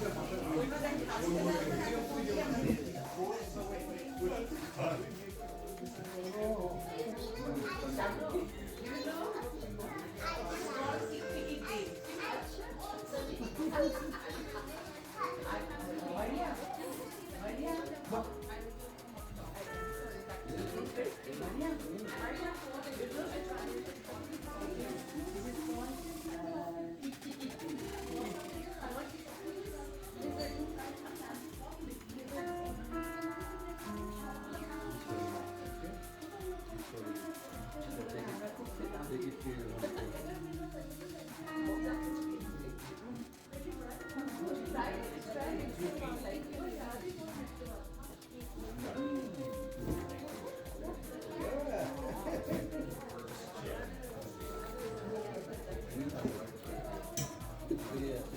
그러니까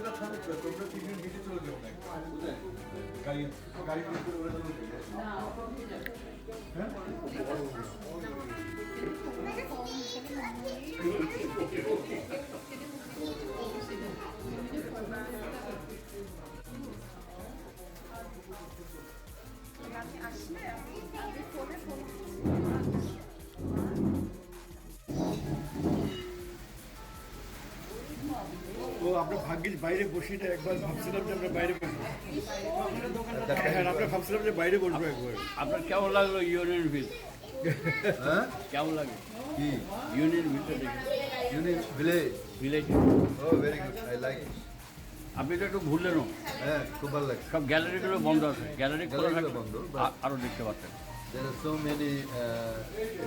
বাচ্চাটা থাকবে তো তোমরা তিনজন হেঁটে চলে যাও না গাড়ি গাড়ি করে করে ওরা চলে যাবে হ্যাঁ ও আমরা বাইরে বসি একবার ভাবছিলাম যে আমরা বাইরে বসবো। হ্যাঁ আমরা ভাবছিলাম যে বাইরে বসবো একবার। আপনার কেমন লাগল ইউনিয়ন ভিল হ্যাঁ? কেমন লাগে? কি? ইউনিয়ন ভিলটা দেখে ইউনিট ভিলেজ ভিলেজ। ও ভেরি গুড আই লাইক আপনি তো একটু ঘুরলেনও হ্যাঁ খুব ভালো লাগছে। সব গ্যালারিগুলো বন্ধ আছে। গ্যালারি খোলা থাকলে বন্ধ, আ- আরও দেখতে পাচ্ছেন There are so many uh,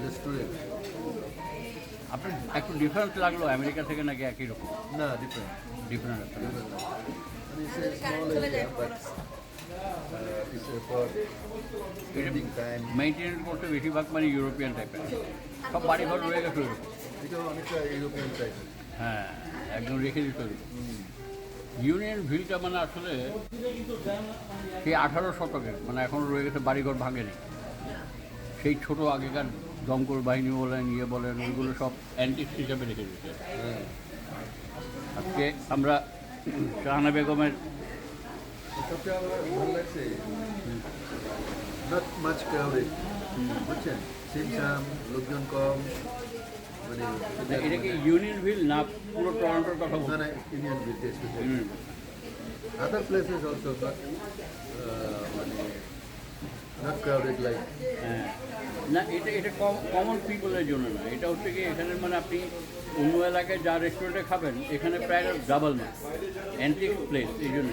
restaurants. আপনার একটু ডিফারেন্স লাগল আমেরিকা থেকে নাকি একই রকম? না different. Different. And it's a small area, but uh, it's for spending time. Maintain করতে বেশিরভাগ মানে ইউরোপিয়ান টাইপের সব বাড়ি ঘর রয়ে গেছে এটা অনেকটা ইউরোপিয়ান টাইপ হ্যাঁ একদম রেখে দিত ইউনিয়ন ভিলটা মানে আসলে সেই আঠারো শতকের মানে এখন রয়ে গেছে বাড়িঘর ভাঙেনি সেই ছোট আগেকার দমকল বাহিনী বলেন ইয়ে বলেন ওইগুলো সব অ্যান্টিক হিসাবে রেখে দিয়েছে আজকে আমরা শাহানা বেগমের সবচেয়ে আমার ভালো লাগছে। নট মাচ ক্রাউডেড বুঝছেন? সিমসাম লোকজন কম মানে এটা কি ইউনিয়ন ভিল না পুরো টরন্টোর কথা বলছেন? না places also not, uh, মানে crowded like হ্যাঁ। না এটা এটা কমন পিপলের জন্য না। এটা হচ্ছে কি এখানে মানে আপনি অন্য এলাকায় যা রেস্টুরেন্টে খাবেন এখানে প্রায় ডাবল না অ্যান্টিক প্লেস এই জন্য।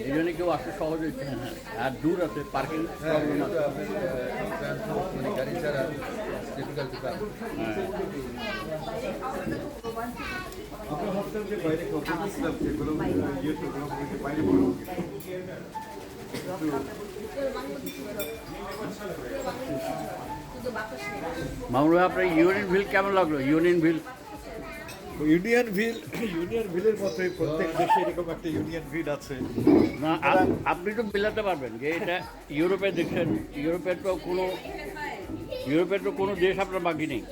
এই জন্য কেউ আসতে সহজ হচ্ছে না আর দূর আছে পার্কিং হ্যাঁ প্রবলেম আছে মানে হ্যাঁ। বাইরে মামুন ভাই আপনার ইউনিয়ন ভিল কেমন লাগল? Union ville. Union ville union ভিলের মতোই প্রত্যেক দেশে এরকম একটা ইউনিয়ন ভিল আছে। না আপনি তো মিলাতে পারবেন যে এটা ইউরোপে দেখছেন ইউরোপের তো কোনো ইউরোপের তো কোনো দেশ আপনার বাকি নেই।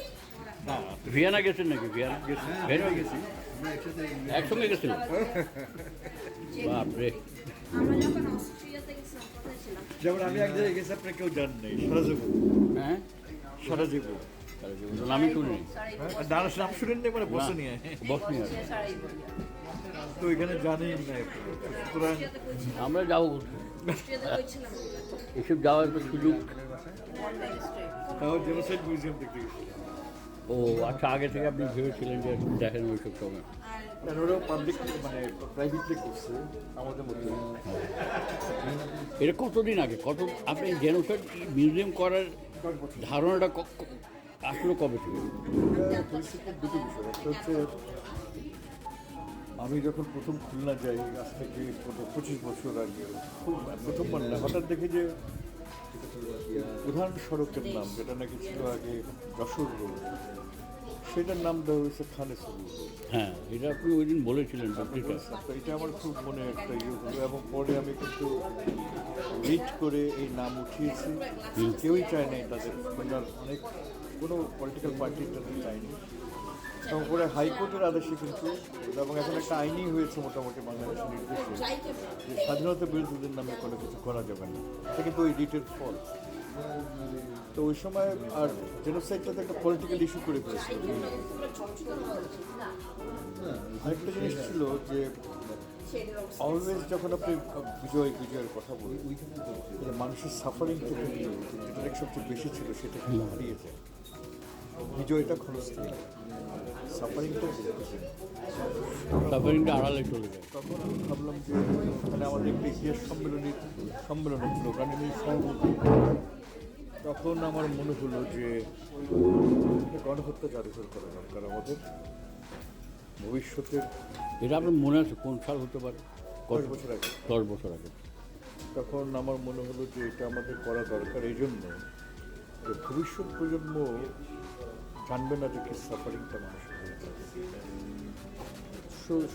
না। ভিয়েনা গেছেন নাকি? ভিয়েনা গেছেন। ভিয়েনা গেছি আমরা একসাথে একসঙ্গে গেছিলাম বাপরে যেমন আমি এক জায়গায় গেছি আপনার কেউ জান নেই সরাজীবন হ্যাঁ? আমি নাম শুনেন মানে বসে নিয়ে সারাই তো এখানে জানেই না সুতরাং আমরা যাব এসব যাওয়ার একটা সুযোগ। তাও জেনোসাইড মিউজিয়াম দেখতে ও আচ্ছা আগে থেকে আপনি ভেবেছিলেন যে দেখেন ওইসব সময়। ওরাও পাবলিক মানে প্রাইভেটলি করছে আমাদের মধ্যে। এটা কতদিন আগে? কত আপনি জেনোসাইড মিউজিয়াম করার ধারণাটা আসলো কবে থেকে? বিষয় হচ্ছে আমি যখন প্রথম খুলনা যাই, আজ থেকে পঁচিশ বছর আগে প্রথম প্রথমবার হঠাৎ দেখি যে প্রধান সড়কের নাম, যেটা নাকি ছিল আগে যশোর রোড। সেটার নাম দেওয়া হয়েছে রোড হ্যাঁ এটা আপনি ওই দিন বলেছিলেন পত্রিকা এটা আমার খুব মনে একটা ইয়ে হলো এবং পরে আমি কিন্তু রিড করে এই নাম উঠিয়েছি। কেউই চায় নাই তাদের খুলনার অনেক কোনো পলিটিক্যাল পার্টি তাদের চায়নি এবং পরে হাইকোর্টের আদেশে কিন্তু এবং এখন একটা আইনই হয়েছে মোটামুটি বাংলাদেশের নির্দেশে যে স্বাধীনতা বিরোধীদের নামে কোনো কিছু করা যাবে না। এটা কিন্তু ওই রিটের ফল। তো ওই সময় আর জেনোসাইডটা তো একটা পলিটিক্যাল ইস্যু করে ফেলেছে আরেকটা জিনিস ছিল যে অলওয়েজ যখন আপনি বিজয়, বিজয়ের কথা বলি যে মানুষের সাফারিং কিন্তু যেটা সবচেয়ে বেশি ছিল সেটা কিন্তু হারিয়ে যায়। বিজয়টা ক্ষণস্থায়ী। সাফারিংটা সাফারিংটা আড়ালে চলে যায়। তখন আমি ভাবলাম যে মানে আমাদের একটা ইতিহাস সম্মেলনী সম্মেলন হচ্ছিল ওখানে আমি সভাপতি তখন আমার মনে হলো যে গণহত্যা জাদুঘর করা দরকার আমাদের। ভবিষ্যতের এটা আপনার মনে আছে কোন সাল হতে পারে? দশ বছর আগে। দশ বছর আগে। তখন আমার মনে হলো যে এটা আমাদের করা দরকার এই জন্য যে ভবিষ্যৎ প্রজন্ম জানবে না যে কি সাফারিংটা সু-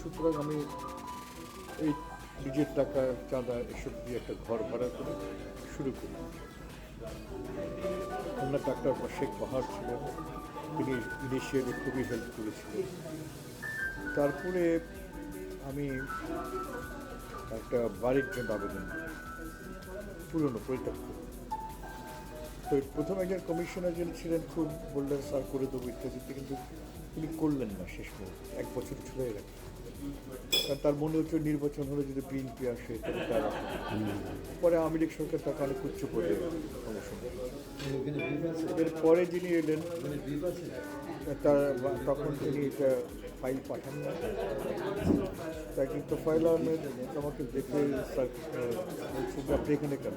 সুতরাং আমি এই নিজের টাকা চাঁদা এসব দিয়ে একটা ঘর ভাড়া করে শুরু করি। খুলনা ডাক্তার শেখ পাহাড় ছিলেন তিনি ইনিশিয়ালি খুবই হেল্প করেছিলেন। তারপরে আমি একটা বাড়ির জন্য আবেদন পুরনো পরিত্যক্ত তো প্রথম একজন কমিশনার যিনি ছিলেন, খুব বললেন স্যার করে দেবো ইত্যাদিতে কিন্তু তিনি করলেন না শেষ মুহূর্তে, এক বছর ছুড়ে রাখেন কারণ তার মনে হচ্ছে নির্বাচন হলে যদি বিএনপি আসে তাহলে তার পরে আওয়ামী লীগ সরকার তাকে অনেক উচ্চ পদে প্রমোশন এরপরে যিনি এলেন তার তখন তিনি এটা ফাইল পাঠান না তাই কিন্তু ফাইল আহমেদ আমাকে দেখে স্যার আহ, বলছে যে আপনি এখানে কেন?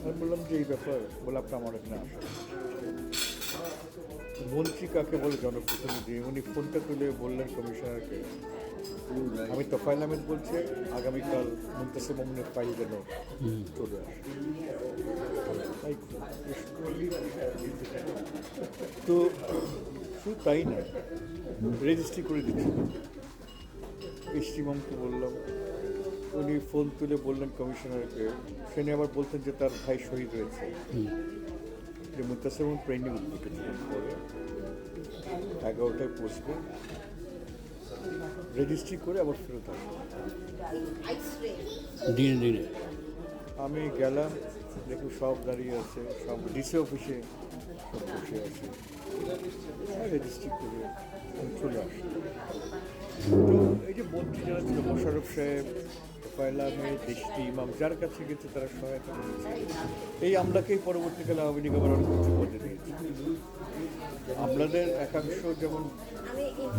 আমি বললাম যে এই ব্যাপার বলে আপনি আমার এখানে আসেন মন্ত্রী কাকে বলে জনপ্রতিনিধি? উনি ফোনটা তুলে বললেন কমিশনারকে। আমি তোফাইল আহমেদ বলছে আগামীকাল মুন্তাসে মামুনের ফাইল যেন চলে তো শুধু তাই না রেজিস্ট্রি করে দিচ্ছি। এসটি মামকে বললাম। উনি ফোন তুলে বললেন কমিশনারকে। সে আবার বলতেন যে তার ভাই শহীদ হয়েছে। মুতাসিম ট্রেনিং উঠেছিলেন পরে এগারোটায় পৌঁছবে রেজিস্ট্রি করে আবার ফেরত আসবে। দিনে দিনে। আমি গেলাম দেখুন সব দাঁড়িয়ে আছে সব ডিসি অফিসে সব বসে আছে। রেজিস্ট্রি করে চলে আসি তো এই যে মন্ত্রী যারা ছিল মোশারফ সাহেব ফয়লা আহমেদ দেশটি ইমাম, যার কাছে গেছে তারা সহায়তা করেছে। এই আমলাকেই পরবর্তীকালে আওয়ামী লীগ আবার অনেক উঁচু পদে দিয়েছে। আমলাদের একাংশ যেমন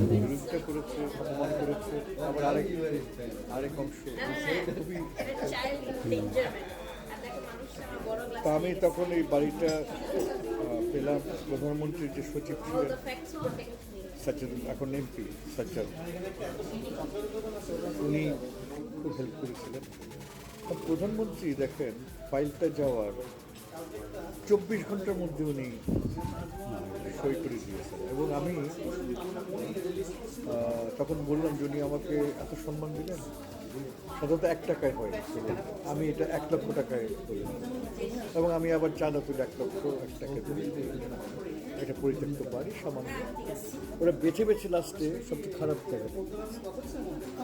বিরোধিতা করেছে, অপমান করেছে, আবার আরেক আরেক অংশ খুবই তা আমি তখন এই বাড়িটা পেলাম। প্রধানমন্ত্রীর যে সচিব ছিলেন সজ্জাদ এখন এমপি সজ্জাদ। উনি খুব হেল্প করেছিলেন। প্রধানমন্ত্রী দেখেন ফাইলটা যাওয়ার চব্বিশ ঘণ্টার মধ্যে উনি সই করে দিয়েছেন। এবং আমি তখন বললাম যে উনি আমাকে এত সম্মান দিলেন, সাধারণত এক টাকায় হয়। আমি এটা এক লক্ষ টাকায় এবং আমি আবার চাঁদা তুলে এক লক্ষ, এক টাকা এটা পরিত্যক্ত বাড়ি সামান্য ওরা বেছে বেছে লাস্টে সবচেয়ে খারাপ জায়গা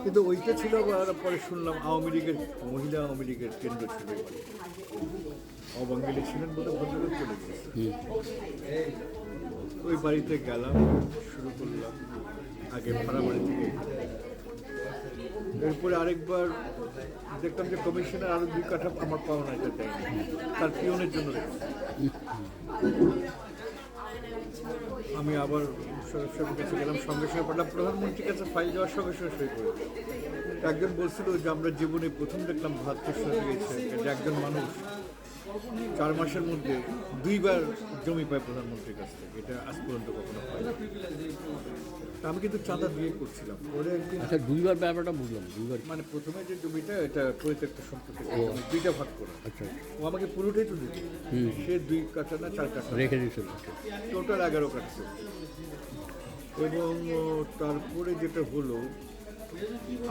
কিন্তু ওইটা ছিল আবার পরে শুনলাম আওয়ামী লীগের মহিলা আওয়ামী লীগের কেন্দ্র ছিল বাড়ি। ছিলেন বলে ভদ্রলোক চলে ওই বাড়িতে গেলাম, শুরু করলাম, আগে ভাড়া বাড়ি থেকে। এরপরে আরেকবার দেখলাম যে কমিশনের আরও দুই কাঠা আমার পাওনা এটা তার পিয়নের জন্য। আমি আবার সরকার সাহেবের কাছে গেলাম, সঙ্গে সঙ্গে পাঠালাম প্রধানমন্ত্রীর কাছে ফাইল যাওয়ার সঙ্গে সঙ্গে সই করে একজন বলছিল যে, আমরা জীবনে প্রথম দেখলাম সাথে গেছে একজন মানুষ। চার মাসের মধ্যে দুইবার জমি পায় প্রধানমন্ত্রীর কাছ থেকে, এটা আজ পর্যন্ত কখনো তা আমি কিন্তু চাঁদা দিয়ে করছিলাম। পরে একদিন আচ্ছা দুইবার ব্যাপারটা বুঝলাম দুইবার মানে প্রথমে যে জমিটা এটা পরিত্যক্ত সম্পত্তি ছিল, দুইটা ভাগ করে। আচ্ছা। ও আমাকে পুরোটাই তো দিত সে দুই কাঠা না চার কাঠা। রেখে দিয়েছিল আচ্ছা। টোটাল এগারো কাঠছে এবং তারপরে যেটা হলো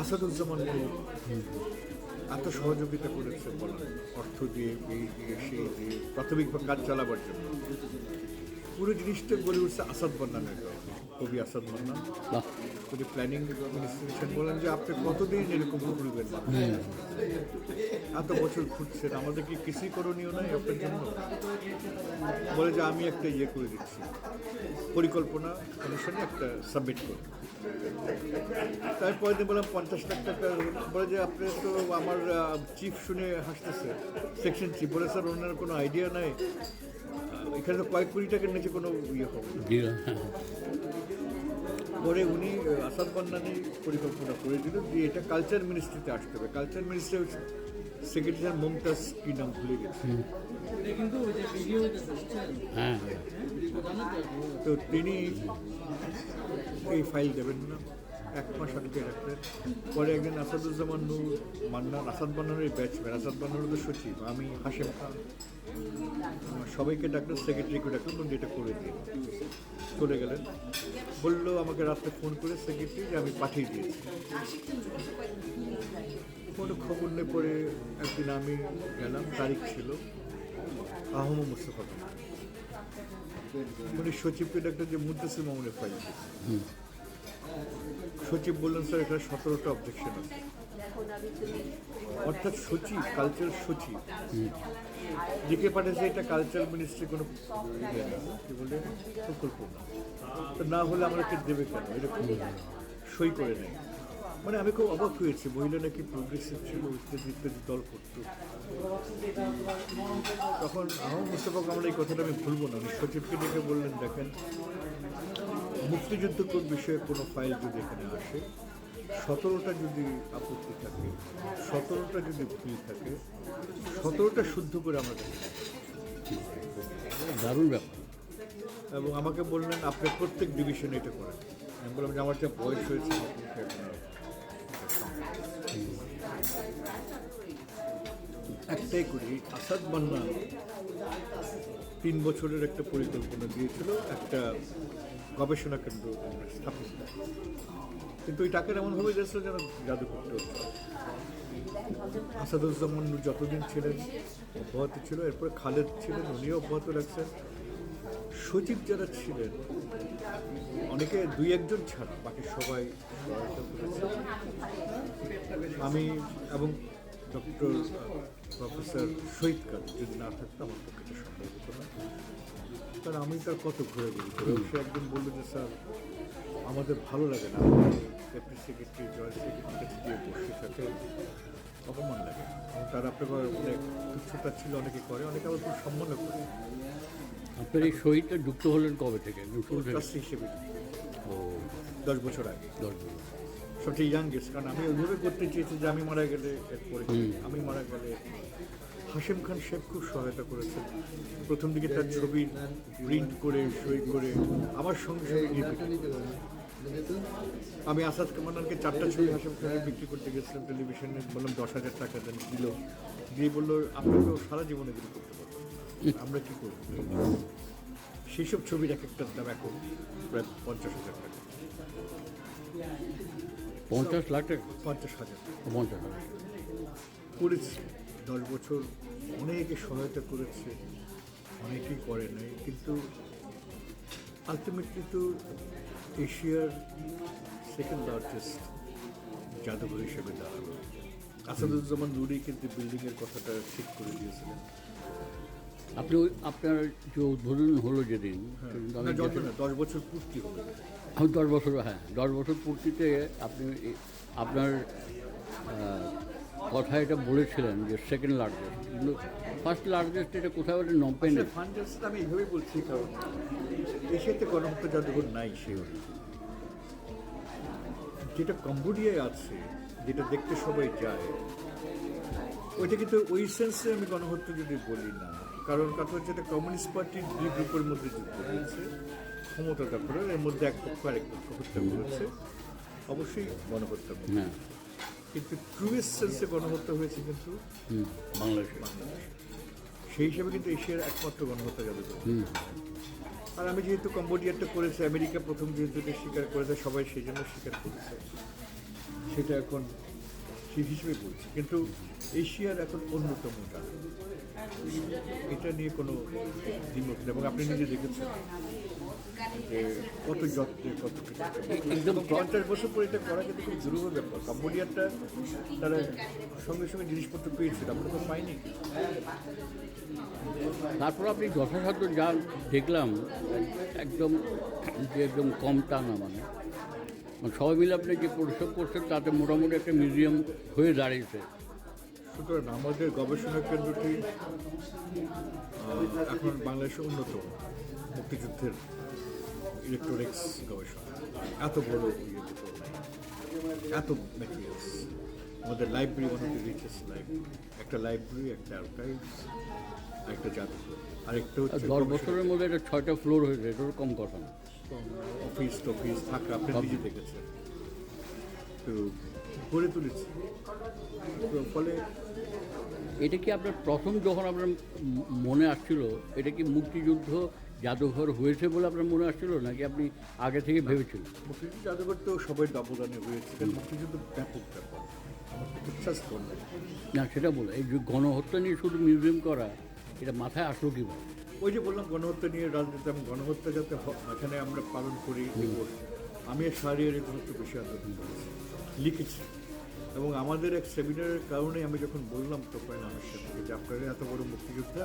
আসাদুজ্জামান এত সহযোগিতা করেছে অর্থ দিয়ে এই দিয়ে সেই দিয়ে প্রাথমিকভাবে কাজ চালাবার জন্য। পুরো জিনিসটা গড়ে উঠছে আসাদ বন্যানের কবি আসাদ বাহ যদি প্ল্যানিং অ্যাডমিনিস্ট্রেশন বলেন যে আপনি কতদিন এরকম ঘুরবেন? এত বছর ঘুরছেন আমাদের কি কিছুই করণীয় নাই আপনার জন্য? বলে যে আমি একটা ইয়ে করে দিচ্ছি। পরিকল্পনা কমিশনে একটা সাবমিট করি। তাই পরের দিন বললাম পঞ্চাশ লাখ টাকা বলে যে আপনি তো আমার চিফ শুনে হাসতেছে। সেকশন চিফ বলে স্যার ওনার কোনো আইডিয়া নাই। এখানে তো কয়েক কোটি টাকার নিচে কোনো ইয়ে হবে পরে উনি আসাদ বান্নানি পরিকল্পনা করে দিল যে এটা কালচার মিনিস্ট্রিতে আসতে হবে। কালচার মিনিস্ট্রি সেক্রেটারি মমতাজ কি নাম ভুলে গেছে। হ্যাঁ। তো তিনি এই ফাইল দেবেন না। এক মাস আটকে রাখলেন। পরে একদিন আসাদুজ্জামান নূর মান্নান আসাদ বান্নানের ব্যাচম্যান আসাদ বান্নানের তো সচিব আমি হাসেম খান। সবাইকে ডাকলেন সেক্রেটারিকে ডাকলেন বলুন এটা করে দিন। চলে গেলেন। বলল আমাকে রাত্রে ফোন করে সেক্রেটারি যে আমি পাঠিয়ে দিয়েছি। কোনো খবর নেই পরে একদিন আমি গেলাম তারিখ ছিল আহম মুস্তফা খান। উনি সচিবকে ডাক্তার যে মুদ্দাসির ফাইল হুম। সচিব বললেন স্যার এখানে সতেরোটা অবজেকশন আছে। অর্থাৎ সচিব কালচার সচিব লিখে পাঠিয়েছে এটা কালচার মিনিস্ট্রি কোনো ইয়ে কি বলে, প্রকল্প না। তো না হলে আমাদেরকে দেবে কেন? এরকম সই করে নেয়। মানে আমি খুব অবাক হয়েছি, মহিলা নাকি প্রোগ্রেসিভ ছিল, ইত্যাদি ইত্যাদি, দল করতো। তখন আহম মুস্তফা কামাল এই কথাটা আমি ভুলবো না। উনি সচিবকে ডেকে বললেন, দেখেন, মুক্তিযুদ্ধ বিষয়ে কোনো ফাইল যদি এখানে আসে সতেরোটা যদি আপত্তি থাকে সতেরোটা যদি ভুল থাকে সতেরোটা শুদ্ধ করে আমরা দেখি দারুণ ব্যাপার। এবং আমাকে বললেন আপনি প্রত্যেক ডিভিশনে এটা করেন। আমি বললাম যে আমার যা বয়স হয়েছে একটাই করি আসাদ মান্না তিন বছরের একটা পরিকল্পনা দিয়েছিল একটা গবেষণা কেন্দ্র স্থাপিত কিন্তু ওই টাকার এমনভাবে যাচ্ছিল যেন জাদু করতে আসাদুজ্জামান যতদিন ছিলেন অব্যাহত ছিল, এরপরে খালেদ ছিলেন, উনিও অব্যাহত রাখছেন। সচিব যারা ছিলেন, অনেকে দুই একজন ছাড়া, বাকি সবাই আমি এবং ডক্টর প্রফেসর শহীদ কাল যদি না থাকতো, আমার পক্ষে সম্ভব হতো না। কারণ আমি তার কত ঘুরে করে সে একদিন বলল যে স্যার আমাদের ভালো লাগে না। ডেপুটি সেক্রেটারি জয়েন্ট সেক্রেটারি কাছে গিয়ে বসে থাকে অপমান লাগে। এবং তার আপনাকে অনেক তুচ্ছতা ছিল অনেকে করে অনেকে আবার খুব সম্মানও করে। আপনার এই শহীদটা যুক্ত হলেন কবে থেকে? শুরু হিসেবে। ও। দশ বছর আগে। দশ বছর। সবচেয়ে ইয়াংগেস্ট কারণ আমি ওইভাবে করতে চেয়েছি যে আমি মারা গেলে এরপরে আমি মারা গেলে হাশিম খান শেখ খুব সহায়তা করেছেন। প্রথম দিকে তার ছবি প্রিন্ট করে সই করে আমার সঙ্গে সঙ্গে বিক্রি। আমি আসাদ কামানকে চারটা ছবি হাসিম খানকে বিক্রি করতে গেছিলাম টেলিভিশনে বললাম দশ হাজার টাকা দেন দিল। দিয়ে বলল আপনি তো সারা জীবনে এগুলো করতে পারবেন আমরা কী করব? সেই সব ছবির এক একটার দাম এখন প্রায় পঞ্চাশ হাজার টাকা। পঞ্চাশ লাখ টাকা? পঞ্চাশ হাজার। পঞ্চাশ লাখ করেছি। দশ বছর অনেকে সহায়তা করেছে অনেকেই করে নাই। কিন্তু আলটিমেটলি তো এশিয়ার সেকেন্ড লার্জেস্ট জাদুঘর হিসেবে দাঁড়াল। আসাদুজ্জামান নুরি কিন্তু বিল্ডিংয়ের কথাটা ঠিক করে দিয়েছিলেন। আপনি ওই আপনার যে উদ্বোধন হলো যেদিন। না দশ বছর পূর্তি আমি দশ বছর হ্যাঁ দশ বছর পূর্তিতে আপনি আপনার কথা এটা বলেছিলেন যে সেকেন্ড লার্জেস্ট কিন্তু ফার্স্ট লার্জেস্ট এটা কোথাও একটা নম্পেনে ফান্ড আমি এইভাবেই বলছি কারণ এশিয়াতে গণহত্যা জাদুঘর নাই সে যেটা কম্বোডিয়ায় আছে যেটা দেখতে সবাই যায় ওইটা কিন্তু ওই সেন্সে আমি গণহত্যা যদি বলি না কারণ কথা হচ্ছে এটা কমিউনিস্ট পার্টির দুই গ্রুপের মধ্যে যুক্ত হয়েছে ক্ষমতা দখলের এর মধ্যে এক পক্ষ আরেক পক্ষ হত্যা করেছে অবশ্যই গণহত্যা হ্যাঁ। কিন্তু ট্রুয়েস্ট সেন্সে গণহত্যা হয়েছে কিন্তু বাংলাদেশে। সেই হিসাবে কিন্তু এশিয়ার একমাত্র গণহত্যা হুম। আর আমি যেহেতু কম্বোডিয়ারটা করেছি আমেরিকা প্রথম যেহেতু স্বীকার করেছে সবাই সেই জন্য স্বীকার করেছে। সেটা এখন সেই হিসেবে বলছি। কিন্তু এশিয়ার এখন অন্যতম এটা নিয়ে কোনো দ্বিমত এবং আপনি নিজে দেখেছেন। কত যত্নে কত কিছু একদম পঞ্চাশ বছর পরে এটা করা কিন্তু খুব দুরূহ ব্যাপার। কম্বোডিয়ারটা তারা সঙ্গে সঙ্গে জিনিসপত্র পেয়েছিল আমরা তো পাইনি। তারপর আপনি যথাসাধ্য যা দেখলাম একদম যে একদম কম তা না মানে। মানে সবাই মিলে আপনি যে পরিশ্রম করছেন তাতে মোটামুটি একটা মিউজিয়াম হয়ে দাঁড়িয়েছে। সুতরাং আমাদের গবেষণা কেন্দ্রটি এখন বাংলাদেশে অন্যতম মুক্তিযুদ্ধের ইলেকট্রনিক্স গবেষণা। এত বড় ইয়ে এত ম্যাটেরিয়ালস আমাদের library one of richest library একটা লাইব্রেরি একটা আর্কাইভস একটা জাদুঘর আরেকটা আর হচ্ছে দশ বছরের মধ্যে এটা ছয়টা ফ্লোর হয়েছে এটারও কম কথা না। অফিস টফিস থাকা আপনি নিজে দেখেছেন। তো গড়ে তুলেছি। ফলে এটা কি আপনার প্রথম যখন আপনার মনে আসছিল এটা কি মুক্তিযুদ্ধ জাদুঘর হয়েছে বলে আপনার মনে আসছিল নাকি আপনি আগে থেকে ভেবেছিলেন? মুক্তিযুদ্ধ জাদুঘর তো সবাই অবদানে হয়েছে মুক্তিযুদ্ধ ব্যাপক ব্যাপার। না। সেটা বলে এই যে গণহত্যা নিয়ে শুধু মিউজিয়াম করা এটা মাথায় আসলো কীভাবে? ওই যে বললাম গণহত্যা নিয়ে রাজনীতি আমি গণহত্যা যাতে এখানে আমরা পালন করি আমি বেশি আন্দোলন করেছি। লিখেছি। এবং আমাদের এক সেমিনারের কারণে আমি যখন বললাম তখন আমার সাথে যে আপনারা এত বড় মুক্তিযোদ্ধা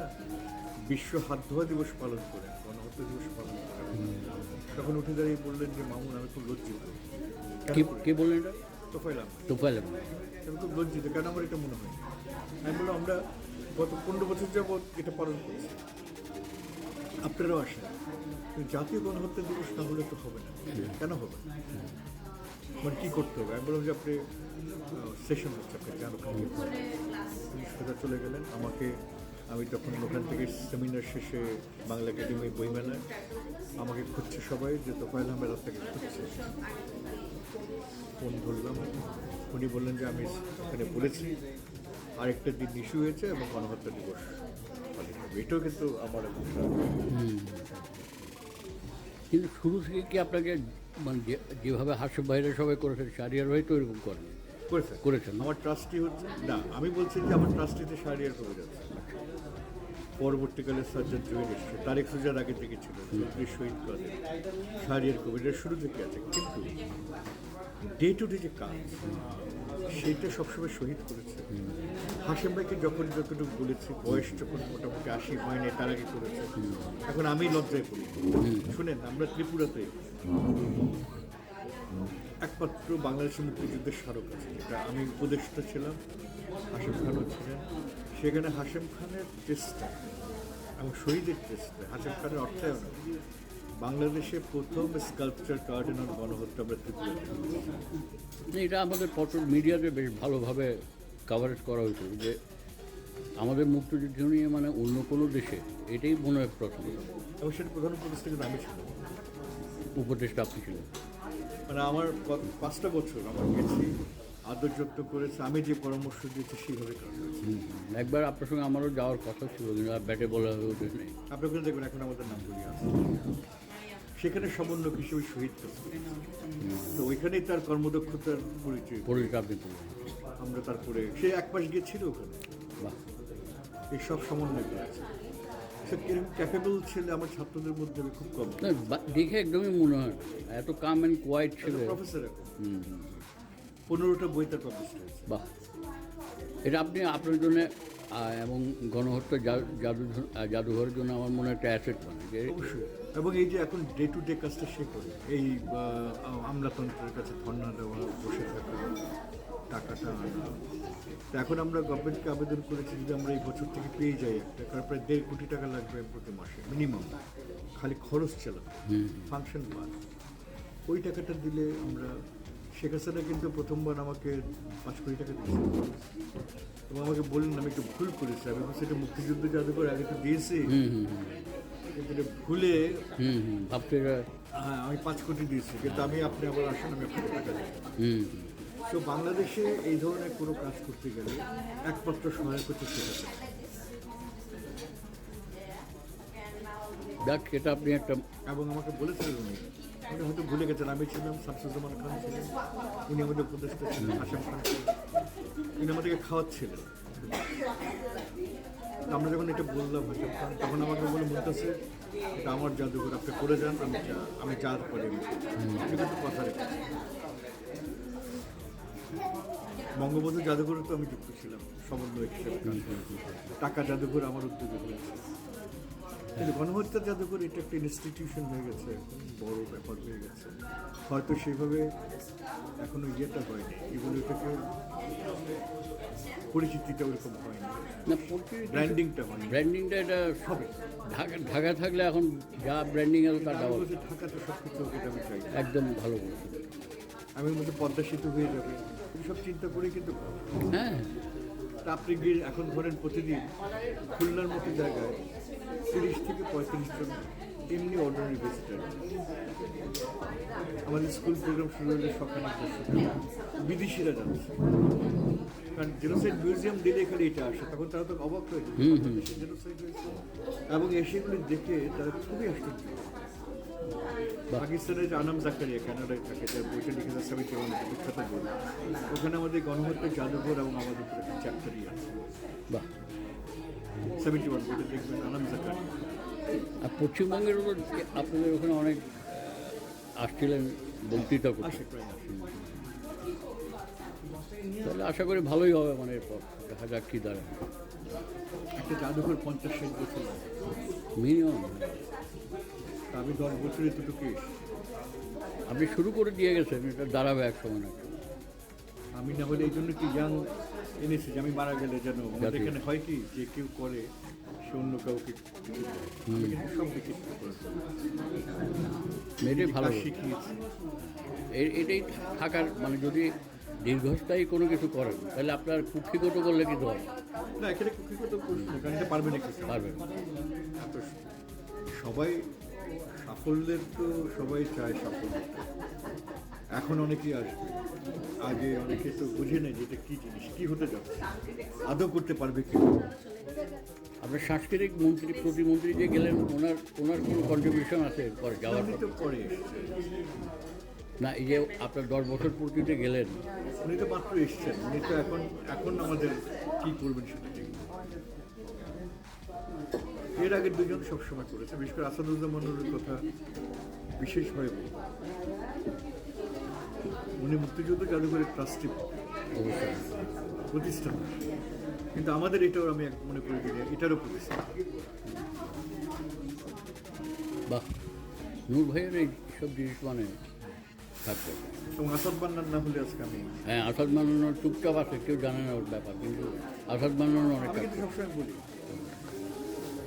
বিশ্ব হাত ধোয়া দিবস পালন করেন গণহত্যা দিবস পালন করেন। তখন উঠে দাঁড়িয়ে বললেন যে মামুন আমি খুব লজ্জিত। কে বললেন? তোফাইল। তোফাইল আমি খুব লজ্জিত কেন আমার এটা মনে হয় আমি বললাম আমরা গত পনেরো বছর যাবৎ এটা পালন করছি। আপনারাও আসেন। কিন্তু জাতীয় গণহত্যা দিবস না হলে তো হবে না। কেন হবে না? মানে কী করতে হবে? আমি বললাম যে আপনি সেশন হচ্ছে, আপনি কেন সোজা চলে গেলেন। আমাকে, আমি তখন ওখান থেকে সেমিনার শেষে বাংলা একাডেমি বইমেলায় আমাকে খুঁজছে সবাই যে তো তোফাইল আহমেদ আপনাকে খুঁজছে। ফোন ধরলাম। উনি বললেন যে আমি এখানে বলেছি, আরেকটা দিন ইস্যু হয়েছে এবং গণহত্যা দিবস এটাও কিন্তু আমার কিন্তু শুরু থেকে কি আপনাকে মানে যেভাবে হাস্য বাইরে সবাই করেছেন সারিয়ার ভাই তো এরকম করেন করেছে। করেছেন আমার ট্রাস্টি হচ্ছে না আমি বলছি যে আমার ট্রাস্টিতে শাহরিয়ার কবে যাচ্ছে। পরবর্তীকালে সাজ্জাদ জহির এসছে। তারেক সুজার আগে থেকে ছিল। শহীদ কাদের শাহরিয়ার কবিরের শুরু থেকে আছে। কিন্তু ডে টু ডে যে কাজ সেইটা সবসময় শহীদ করেছে। হাসিম ভাইকে যখন যতটুকু বলেছি, বয়স যখন মোটামুটি আশি হয়নি, তার আগে করেছে। এখন আমি লজ্জায় পড়ি। শুনেন, আমরা ত্রিপুরাতে একমাত্র বাংলাদেশের মুক্তিযুদ্ধের স্মারক আছে। যেটা আমি উপদেষ্টা ছিলাম, হাসিম খানও ছিলেন। সেখানে হাসিম খানের চেষ্টা এবং শহীদের চেষ্টা হাসিম খানের অর্থায়ন বাংলাদেশে প্রথম স্কাল্পচার গার্ডেন অন গণহত্যা আমরা এটা আমাদের পত্র মিডিয়াতে বেশ ভালোভাবে কাভারেজ করা হয়েছিল যে আমাদের মুক্তিযুদ্ধ নিয়ে মানে অন্য কোনো দেশে এটাই মনে হয় প্রথম। এবং সেটা প্রধান উপদেষ্টা কিন্তু আমি ছিলাম উপদেশটা আপনি ছিলেন। মানে আমার পাঁচটা বছর আমার গেছি আদর যত্ন করেছে আমি যে পরামর্শ দিয়েছি সেইভাবে একবার আপনার সঙ্গে আমারও যাওয়ার কথা ছিল কিন্তু আর ব্যাটে বলা হয়ে ওঠে নেই। আপনি ওখানে দেখবেন এখন আমাদের নামগুলি আছে। সেখানে সমন্বয়ক হিসেবে শহীদ তো ওইখানেই তার কর্মদক্ষতার পরিচয়। পরিচয় আপনি আমরা তারপরে সে এক মাস গিয়েছিল ওখানে। বাহ। এই সব সমন্বয় করেছে সে কীরকম ক্যাপেবল ছেলে আমার ছাত্রদের মধ্যে আমি খুব কম। দেখে একদমই মনে হয় এত কাম অ্যান্ড কোয়াইট ছিল। প্রফেসর পনেরোটা বই তার পাবলিশ হয়েছে। বাহ। এটা আপনি আপনার জন্য এবং গণহত্যা জাদু জাদুঘরের জন্য আমার মনে হয় একটা অ্যাসেট মানে যে এবং এই যে এখন ডে টু ডে কাজটা সে করে। এই আমলাতন্ত্রের কাছে ধর্ণা দেওয়া বসে থাকা। টাকাটা আনা। তো এখন আমরা গভর্নমেন্টকে আবেদন করেছি যদি আমরা এই বছর থেকে পেয়ে যাই একটা কারণ প্রায় দেড় কোটি টাকা লাগবে প্রতি মাসে মিনিমাম খালি খরচ চালাতে। ফাংশন বাদ। ওই টাকাটা দিলে আমরা শেখ হাসিনা কিন্তু প্রথমবার আমাকে পাঁচ কোটি টাকা দিয়েছে। এবং আমাকে বললেন আমি একটু ভুল করেছি। আমি এটা মুক্তিযুদ্ধ জাদুঘর আগে তো দিয়েছি। হুম হুম হুম। কিন্তু এটা ভুলে হুম হুম ভাবতে হ্যাঁ আমি পাঁচ কোটি দিয়েছি। কিন্তু আমি আপনি আবার আসেন আমি আপনাকে টাকা দিই হুম। তো বাংলাদেশে এই ধরনের কোনো কাজ করতে গেলে একমাত্র সহায়ক হচ্ছে সেটা দেখ এটা আপনি একটা এবং আমাকে বলেছিলেন উনি। উনি হয়তো ভুলে গেছেন আমি ছিলাম শামসুজ্জামান খান ছিলেন উনি আমাদের উপদেষ্টা ছিলেন হাসেম খান ছিলেন। উনি আমাদেরকে খাওয়াচ্ছিলেন। আমরা যখন এটা বললাম হাসেম খান তখন আমাকে বলে বলতেছে এটা আমার জাদুঘর আপনি করে যান আমি যা- আমি যা করে আমি আমি কিন্তু কথা রেখেছি বঙ্গবন্ধু জাদুঘরে তো আমি যুক্ত ছিলাম সমন্বয় হিসেবে টাকা জাদুঘর আমার উদ্যোগে হয়েছে। কিন্তু গণহত্যা জাদুঘর এটা একটা ইনস্টিটিউশন হয়ে গেছে বড় ব্যাপার হয়ে গেছে। হয়তো সেইভাবে এখনও ইয়েটা হয়নি এগুলো এটাকে পরিচিতিটা ওরকম হয়নি। না ব্র্যান্ডিংটা হয়নি। ব্র্যান্ডিংটা এটা সব ঢাকা ঢাকা থাকলে এখন যা ব্র্যান্ডিং আছে ডাবল বলছি ঢাকাতে সব কিছু এটা আমি চাই একদম ভালো বলেছেন। আমি বলছি পদ্মা সেতু হয়ে যাবে। এইসব চিন্তা করে কিন্তু হ্যাঁ। আপনি গিয়ে এখন ধরেন প্রতিদিন খুলনার মতো জায়গায় তিরিশ থেকে পঁয়ত্রিশ জন এমনি অর্ডিনারি ভিজিটার আমাদের স্কুল প্রোগ্রাম শুরু হলে সকালে বিদেশিরা যাচ্ছে। কারণ জেনোসাইড মিউজিয়াম দিলে এখানে এটা আসে তখন তারা তো অবাক হয়ে যায়। এবং এসেগুলি দেখে তারা খুবই আশ্চর্য। পাকিস্তানের আনাম জাকারিয়া কানাডায় থাকে যার বইটা লিখেছে সেভেন্টি ওয়ান বিখ্যাত বই। ওখানে আমাদের গণহত্যা জাদুঘর এবং আমাদের চ্যাপ্টারই আছে। বাহ। সেভেন্টি ওয়ান বইটা দেখবেন আনাম জাকারিয়া। আর পশ্চিমবঙ্গের উপর আপনাদের ওখানে অনেক আসছিলেন বক্তৃতা করতে? তাহলে আশা করি ভালোই হবে মানে এরপর। দেখা যাক কী দাঁড়ায়। একটা জাদুঘর পঞ্চাশ ষাট বছর। মিনিমাম। আমি দশ বছরে এতটুকু। আপনি শুরু করে দিয়ে গেছেন এটা দাঁড়াবে এক সময় না আমি না হলে এই জন্য কি ইয়াং এনেছি যে আমি মারা গেলে যেন? আমাদের এখানে হয় কি যে কেউ করে সে অন্য কাউকে আমি কিন্তু সব দিকে করেছি ভালো। শিখিয়েছি। এটাই থাকার মানে যদি দীর্ঘস্থায়ী কোনো কিছু করেন তাহলে আপনার কুক্ষিগত করলে কিন্তু হবে না এখানে কুকিকে তো প্রশ্ন কারণ এটা পারবে না কিছু। পারবেন এত সবাই সাফল্যের তো সবাই চায় সাফল্য। এখন অনেকেই আসবে। আগে অনেকে তো বুঝে নেই যে এটা কী জিনিস কী হতে যাচ্ছে। আদৌ করতে পারবে কি? আপনার সাংস্কৃতিক মন্ত্রী প্রতিমন্ত্রী যে গেলেন ওনার ওনার কোনো কন্ট্রিবিউশন আছে এরপরে যাওয়ার তো পরে না এই যে আপনার দশ বছর পূর্তিতে গেলেন। উনি তো মাত্র এসছেন। উনি তো এখন এখন আমাদের কী করবেন সেটা। এর আগে দুজন সবসময় করেছে বিশেষ করে আসাদুজ্জামানের কথা বিশেষভাবে বলব। উনি মুক্তিযুদ্ধ জাদুঘরের ট্রাস্টি প্রতিষ্ঠান কিন্তু আমাদের এটাও আমি মনে করি যে এটারও প্রতিষ্ঠান বাহ নূর ভাইয়ের এই সব জিনিস মানে থাকবে। এবং আসাদ বান্নার না হলে আজকে আমি হ্যাঁ আসাদ মানানোর চুপচাপ আছে কেউ জানে না ওর ব্যাপার কিন্তু আসাদ মানানো অনেক সবসময় বলি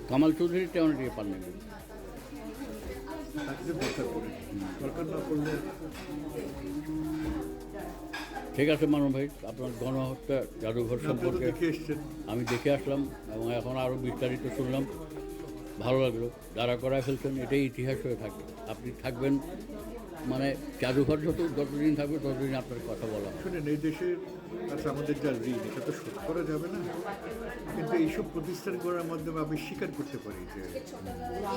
কামাল চৌধুরী তেমন দিয়ে পারলেন না। দরকার না করলে ঠিক আছে মানব ভাই আপনার গণহত্যা জাদুঘর সম্পর্কে আমি দেখে আসলাম এবং এখন আরও বিস্তারিত শুনলাম। ভালো লাগল যারা করায় ফেলছেন এটাই ইতিহাস হয়ে থাকে। আপনি থাকবেন মানে জাদুঘর যত যতদিন থাকবে ততদিন আপনার কথা বলা। শুনেন এই দেশের কাছে আমাদের যা ঋণ এটা তো শোধ করা যাবে না? কিন্তু এইসব প্রতিষ্ঠান করার মাধ্যমে আমি স্বীকার করতে পারি যে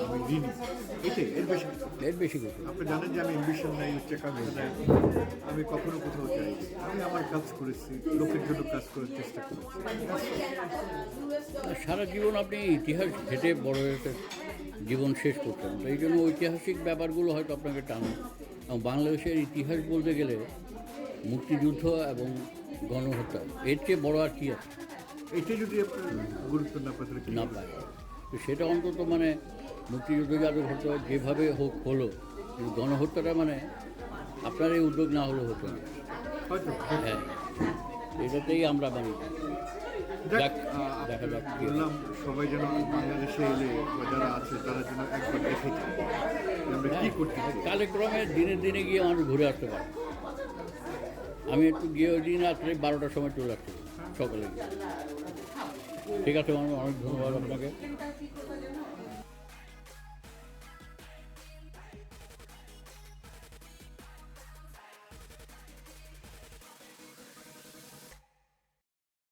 আমি ঋণী। এটাই এর বেশি এর বেশি কিছু আপনি জানেন যে আমি অ্যাম্বিশন নাই হচ্ছে উচ্চাকাঙ্ক্ষা নাই। আমি কখনো কোথাও যাই আমি আমার কাজ করেছি লোকের জন্য কাজ করার চেষ্টা করেছি। সারা জীবন আপনি ইতিহাস ঘেটে বড় হয়েছে জীবন শেষ করতেন তো এই জন্য ঐতিহাসিক ব্যাপারগুলো হয়তো আপনাকে টানে বাংলাদেশের ইতিহাস বলতে গেলে মুক্তিযুদ্ধ এবং গণহত্যা এর চেয়ে বড় আর কি আছে? এটা যদি গুরুত্ব না পায় না পায়। তো সেটা অন্তত মানে মুক্তিযুদ্ধ জাদুঘরটা যেভাবে হোক হলো কিন্তু গণহত্যাটা মানে আপনার এই উদ্যোগ না হলেও হতো না। হয়তো। হ্যাঁ। এটাতেই আমরা মানে দেখা যাক বললাম সবাই যেন বাংলাদেশে এলে যারা আছে তারা যেন একবার দেখে আমরা কী করতে কালেক্রমে দিনে দিনে গিয়ে মানুষ ঘুরে আসতে পারে। আমি একটু গিয়ে ওই দিন রাত্রে বারোটার সময় চলে আসছি সকালে ঠিক আছে মানুষ অনেক ধন্যবাদ আপনাকে।